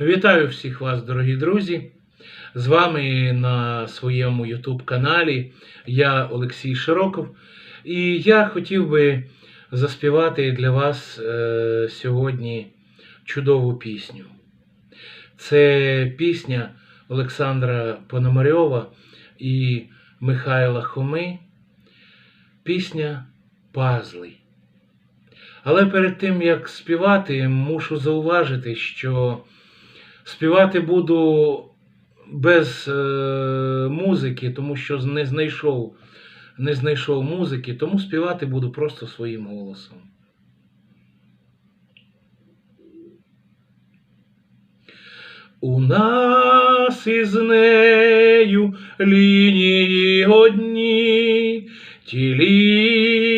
Вітаю всіх вас, дорогі друзі! З вами на своєму YouTube каналі я Олексій Широков. І я хотів би заспівати для вас е, сьогодні чудову пісню. Це пісня Олександра Пономарьова і Михайла Хоми. Пісня Пазли. Але перед тим як співати, мушу зауважити, що співати буду без е, музики, тому що не знайшов, не знайшов музики, тому співати буду просто своїм голосом. У нас із нею лінії одні, ті лінії,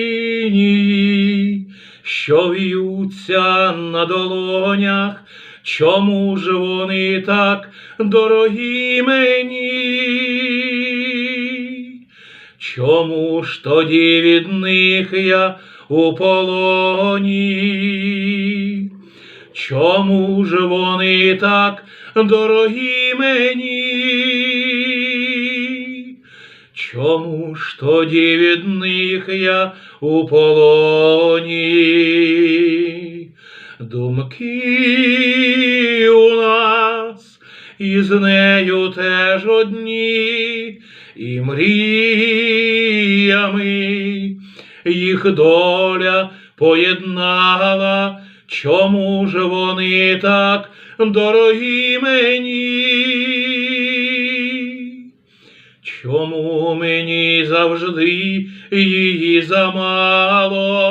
що в'ються на долонях, чому ж вони так дорогі мені? Чому ж тоді від них я у полоні? Чому ж вони так дорогі мені? Чому ж тоді від них я у полоні? Думки у нас із нею теж одні, і мріями їх доля поєднала. Чому ж вони так дорогі мені? Чому мені завжди її замало?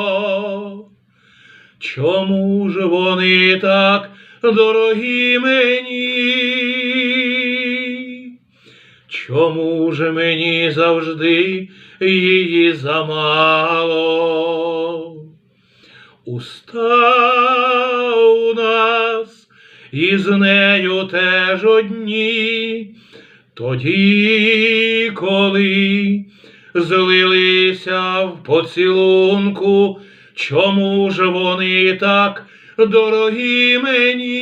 Чому ж вони так дорогі мені? Чому ж мені завжди її замало? Уста у нас із нею теж одні, тоді, коли злилися в поцілунку, чому ж вони так дорогі мені?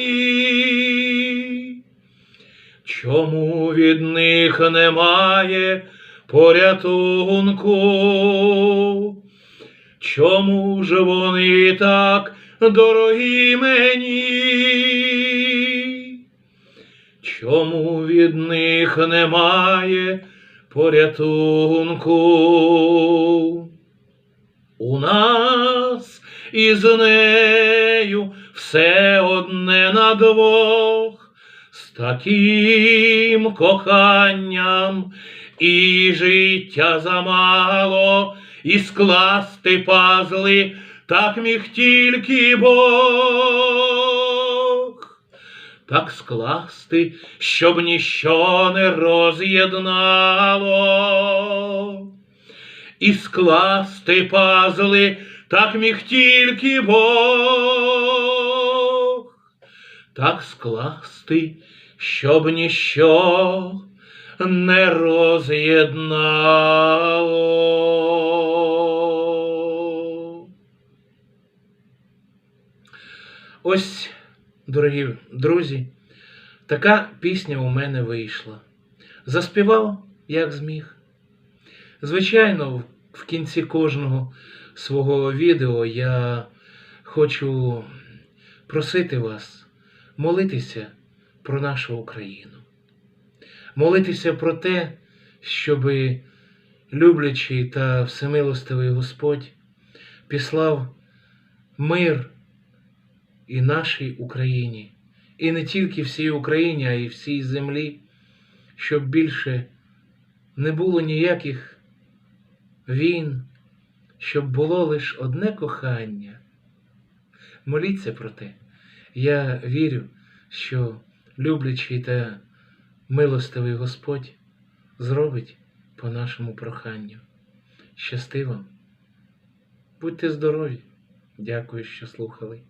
Чому від них немає порятунку? Чому ж вони так дорогі мені? Чому від них немає порятунку? У нас із нею все одне на двох, з таким коханням і життя замало, і скласти пазли так міг тільки Бог. Так скласти, щоб ніщо не роз'єднало, і скласти пазли так міг тільки Бог, так скласти, щоб ніщо не роз'єднало. Ось, дорогі друзі, така пісня у мене вийшла. Заспівав, як зміг. Звичайно, в кінці кожного свого відео я хочу просити вас молитися про нашу Україну. Молитися про те, щоб люблячий та всемилостивий Господь післав мир і нашій Україні, і не тільки всій Україні, а й всій землі, щоб більше не було ніяких війн, щоб було лише одне кохання. Моліться про те. Я вірю, що люблячий та милостивий Господь зробить по нашому проханню. Щасти вам. Будьте здорові! Дякую, що слухали.